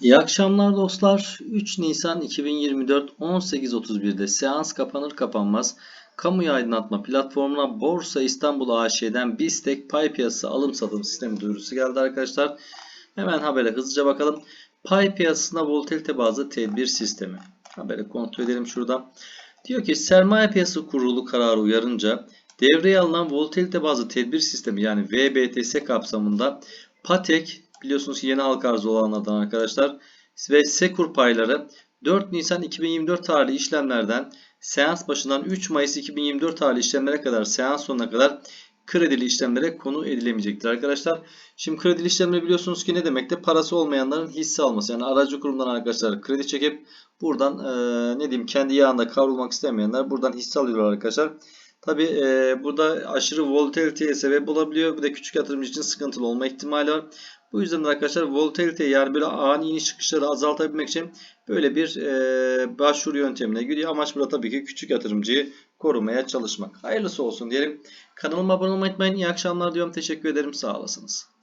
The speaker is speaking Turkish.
İyi akşamlar dostlar. 3 Nisan 2024 18.31'de seans kapanır kapanmaz kamuya aydınlatma platformuna Borsa İstanbul AŞ'den BISTEK pay piyasası alım satım sistemi duyurusu geldi arkadaşlar. Hemen habere hızlıca bakalım. Pay piyasasına volatilite bazlı tedbir sistemi. Haberi kontrol edelim şurada. Diyor ki sermaye piyasası kurulu kararı uyarınca devreye alınan volatilite bazlı tedbir sistemi yani VBTS kapsamında PATEK biliyorsunuz ki yeni halka arzı olanlardan arkadaşlar ve Sekur payları 4 Nisan 2024 tarihli işlemlerden seans başından 3 Mayıs 2024 tarihli işlemlere kadar seans sonuna kadar kredili işlemlere konu edilemeyecektir arkadaşlar. Şimdi kredili işlemleri biliyorsunuz ki ne demekte? Parası olmayanların hisse alması. Yani aracı kurumdan arkadaşlar kredi çekip buradan e, ne diyeyim kendi yağında kavrulmak istemeyenler buradan hisse alıyorlar arkadaşlar. Tabi e, burada aşırı volatiliteye sebep olabiliyor. Bir de küçük yatırımcı için sıkıntılı olma ihtimali var. Bu yüzden de arkadaşlar volatilite yani böyle ani iniş çıkışları azaltabilmek için böyle bir e, başvuru yöntemine gidiyor. Amaç burada tabii ki küçük yatırımcıyı korumaya çalışmak. Hayırlısı olsun diyelim. Kanalıma abone olmayı unutmayın. İyi akşamlar diyorum. Teşekkür ederim. Sağ olasınız.